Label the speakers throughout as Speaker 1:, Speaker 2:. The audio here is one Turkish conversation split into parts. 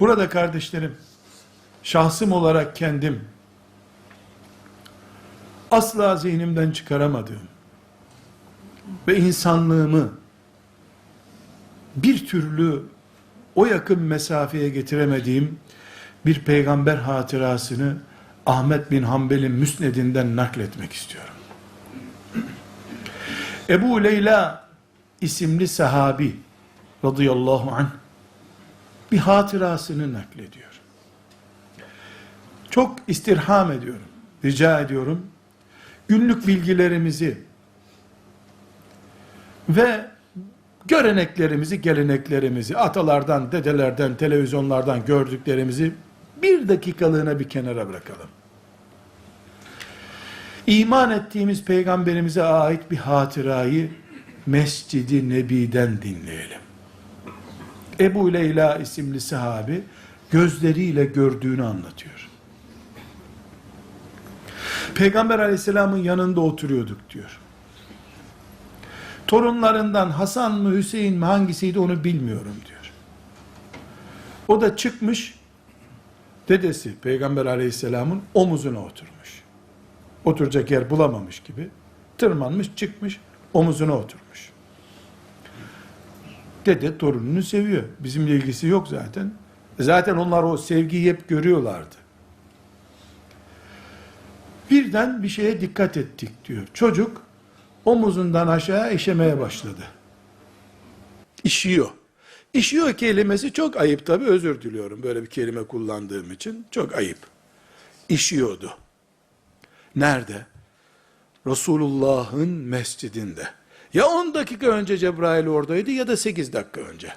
Speaker 1: Burada kardeşlerim, şahsım olarak kendim asla zihnimden çıkaramadığım ve insanlığımı bir türlü o yakın mesafeye getiremediğim bir peygamber hatırasını Ahmet bin Hanbel'in müsnedinden nakletmek istiyorum. Ebu Leyla isimli sahabi radıyallahu anh bir hatırasını naklediyor. Çok istirham ediyorum, rica ediyorum. Günlük bilgilerimizi ve göreneklerimizi, geleneklerimizi, atalardan, dedelerden, televizyonlardan gördüklerimizi bir dakikalığına bir kenara bırakalım. İman ettiğimiz peygamberimize ait bir hatırayı Mescid-i Nebi'den dinleyelim. Ebu Leyla isimli sahabi gözleriyle gördüğünü anlatıyor. Peygamber aleyhisselamın yanında oturuyorduk diyor. Torunlarından Hasan mı Hüseyin mi hangisiydi onu bilmiyorum diyor. O da çıkmış dedesi Peygamber aleyhisselamın omuzuna oturmuş. Oturacak yer bulamamış gibi tırmanmış çıkmış omuzuna oturmuş. Dede torununu seviyor. Bizimle ilgisi yok zaten. Zaten onlar o sevgiyi hep görüyorlardı. Birden bir şeye dikkat ettik diyor. Çocuk omuzundan aşağı işemeye başladı. İşiyor. İşiyor kelimesi çok ayıp tabi özür diliyorum böyle bir kelime kullandığım için. Çok ayıp. İşiyordu. Nerede? Resulullah'ın mescidinde. Ya 10 dakika önce Cebrail oradaydı ya da 8 dakika önce.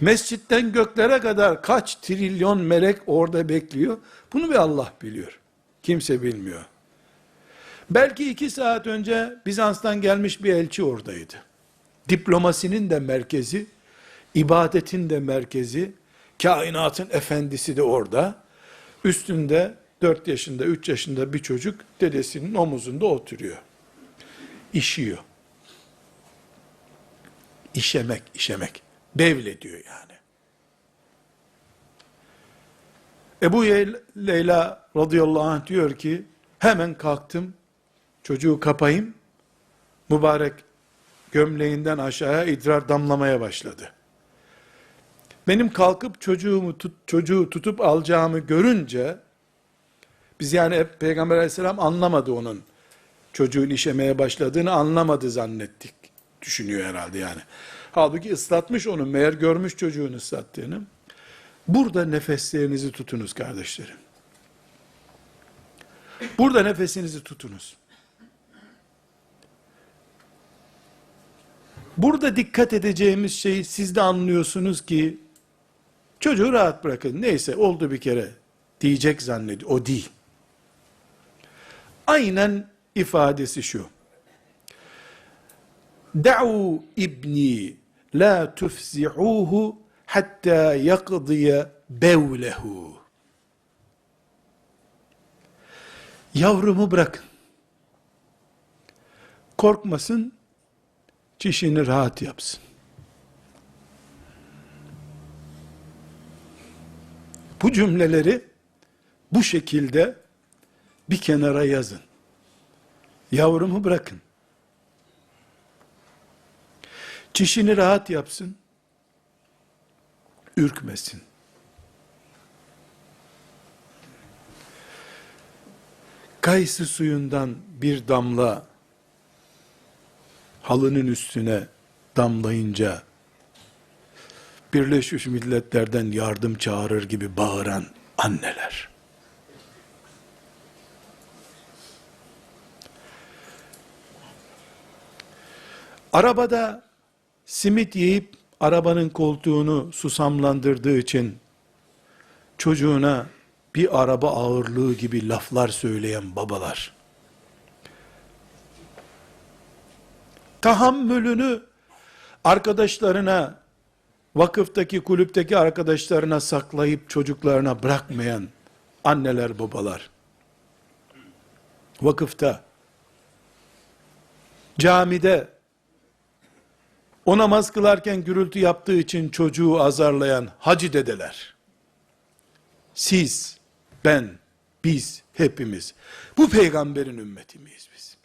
Speaker 1: Mescitten göklere kadar kaç trilyon melek orada bekliyor. Bunu bir Allah biliyor. Kimse bilmiyor. Belki iki saat önce Bizans'tan gelmiş bir elçi oradaydı. Diplomasinin de merkezi, ibadetin de merkezi, kainatın efendisi de orada. Üstünde 4 yaşında, 3 yaşında bir çocuk dedesinin omuzunda oturuyor. İşiyor. İşemek, işemek. Bevle diyor yani. Ebu Leyla radıyallahu anh diyor ki, hemen kalktım, çocuğu kapayım, mübarek gömleğinden aşağıya idrar damlamaya başladı. Benim kalkıp çocuğumu tut, çocuğu tutup alacağımı görünce, biz yani Peygamber aleyhisselam anlamadı onun çocuğun işemeye başladığını anlamadı zannettik. Düşünüyor herhalde yani. Halbuki ıslatmış onu, meğer görmüş çocuğun ıslattığını. Burada nefeslerinizi tutunuz kardeşlerim. Burada nefesinizi tutunuz. Burada dikkat edeceğimiz şey siz de anlıyorsunuz ki çocuğu rahat bırakın. Neyse oldu bir kere diyecek zannediyor. O değil. Aynen ifadesi şu. Da'u ibni la tufzi'uhu hatta yakdiye bevlehu. Yavrumu bırakın. Korkmasın, çişini rahat yapsın. Bu cümleleri bu şekilde bir kenara yazın. Yavrumu bırakın. Çişini rahat yapsın. Ürkmesin. Kayısı suyundan bir damla halının üstüne damlayınca Birleşmiş Milletler'den yardım çağırır gibi bağıran anneler. Arabada simit yiyip arabanın koltuğunu susamlandırdığı için çocuğuna bir araba ağırlığı gibi laflar söyleyen babalar. Tahammülünü arkadaşlarına, vakıftaki, kulüpteki arkadaşlarına saklayıp çocuklarına bırakmayan anneler, babalar. Vakıfta, camide, O namaz kılarken gürültü yaptığı için çocuğu azarlayan hacı dedeler. Siz, ben, biz, hepimiz bu peygamberin ümmeti miyiz biz?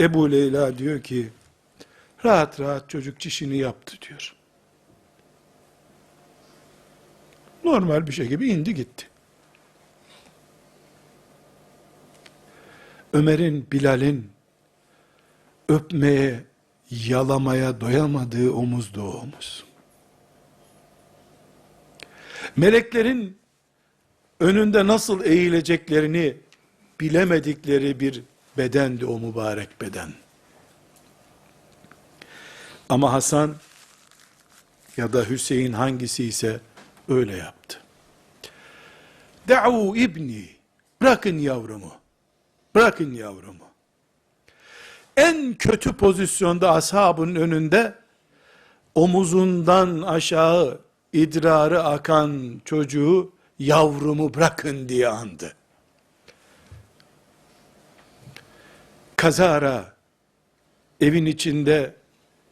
Speaker 1: Ebu Leyla diyor ki, rahat rahat çocuk çişini yaptı diyor. Normal bir şey gibi indi gitti. Ömer'in, Bilal'in öpmeye, yalamaya doyamadığı omuzdu o omuz. Meleklerin önünde nasıl eğileceklerini bilemedikleri bir bedendi o mübarek beden. Ama Hasan ya da Hüseyin hangisi ise öyle yaptı. Da'u ibni, bırakın yavrumu, bırakın yavrumu. En kötü pozisyonda ashabın önünde, omuzundan aşağı idrarı akan çocuğu, yavrumu bırakın diye andı. Kazara, evin içinde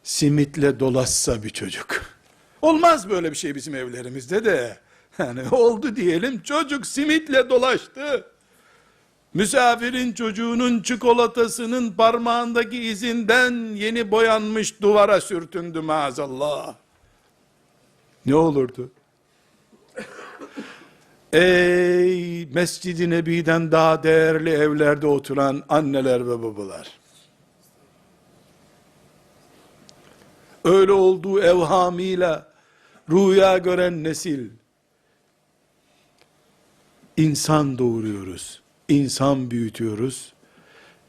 Speaker 1: simitle dolaşsa bir çocuk. Olmaz böyle bir şey bizim evlerimizde de. Yani oldu diyelim çocuk simitle dolaştı. Misafirin çocuğunun çikolatasının parmağındaki izinden yeni boyanmış duvara sürtündü maazallah. Ne olurdu? Ey Mescid-i Nebi'den daha değerli evlerde oturan anneler ve babalar. Öyle olduğu evhamıyla rüya gören nesil. İnsan doğuruyoruz. İnsan büyütüyoruz.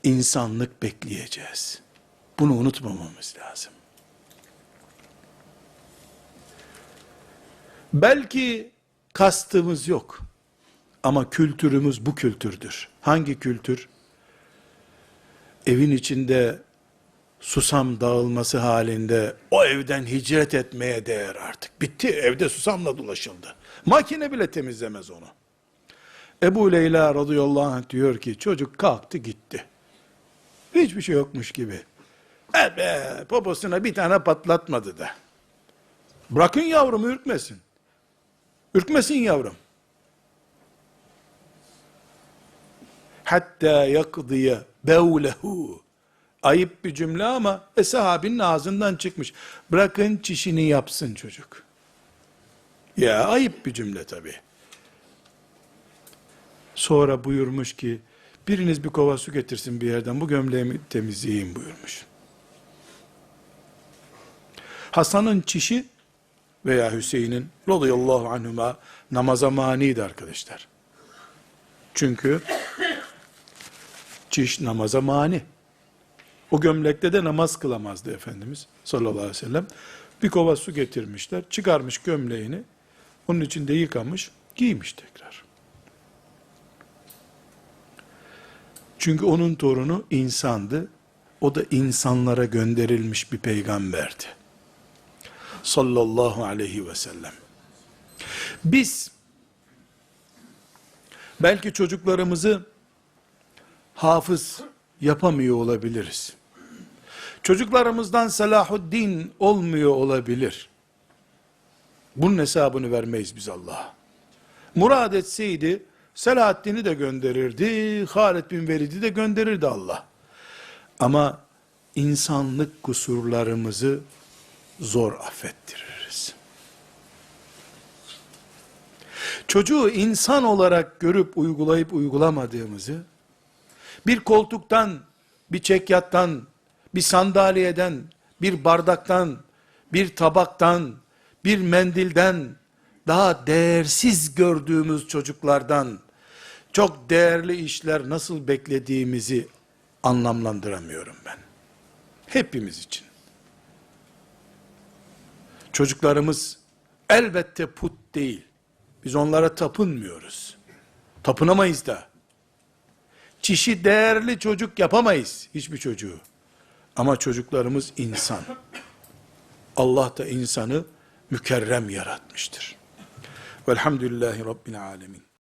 Speaker 1: insanlık bekleyeceğiz. Bunu unutmamamız lazım. Belki kastımız yok. Ama kültürümüz bu kültürdür. Hangi kültür? Evin içinde susam dağılması halinde o evden hicret etmeye değer artık. Bitti evde susamla dolaşıldı. Makine bile temizlemez onu. Ebu Leyla radıyallahu anh diyor ki çocuk kalktı gitti. Hiçbir şey yokmuş gibi. E be poposuna bir tane patlatmadı da. Bırakın yavrumu ürkmesin. Ürkmesin yavrum. Hatta yakdiye bevlehu. Ayıp bir cümle ama e, sahabinin ağzından çıkmış. Bırakın çişini yapsın çocuk. Ya ayıp bir cümle tabi. Sonra buyurmuş ki, biriniz bir kova su getirsin bir yerden, bu gömleğimi temizleyeyim buyurmuş. Hasan'ın çişi veya Hüseyin'in radıyallahu anhuma namaza maniydi arkadaşlar. Çünkü çiş namaza mani. O gömlekte de namaz kılamazdı Efendimiz sallallahu aleyhi ve sellem. Bir kova su getirmişler, çıkarmış gömleğini, onun içinde yıkamış, giymiş tekrar. Çünkü onun torunu insandı, o da insanlara gönderilmiş bir peygamberdi. Sallallahu aleyhi ve sellem. Biz, belki çocuklarımızı hafız yapamıyor olabiliriz. Çocuklarımızdan Selahuddin olmuyor olabilir. Bunun hesabını vermeyiz biz Allah'a. Murad etseydi Selahaddin'i de gönderirdi, Halid bin Velid'i de gönderirdi Allah. Ama insanlık kusurlarımızı zor affettiririz. Çocuğu insan olarak görüp uygulayıp uygulamadığımızı, bir koltuktan, bir çekyattan, bir sandalyeden, bir bardaktan, bir tabaktan, bir mendilden daha değersiz gördüğümüz çocuklardan çok değerli işler nasıl beklediğimizi anlamlandıramıyorum ben. Hepimiz için. Çocuklarımız elbette put değil. Biz onlara tapınmıyoruz. Tapınamayız da. Çişi değerli çocuk yapamayız hiçbir çocuğu. Ama çocuklarımız insan. Allah da insanı mükerrem yaratmıştır. Velhamdülillahi Rabbil Alemin.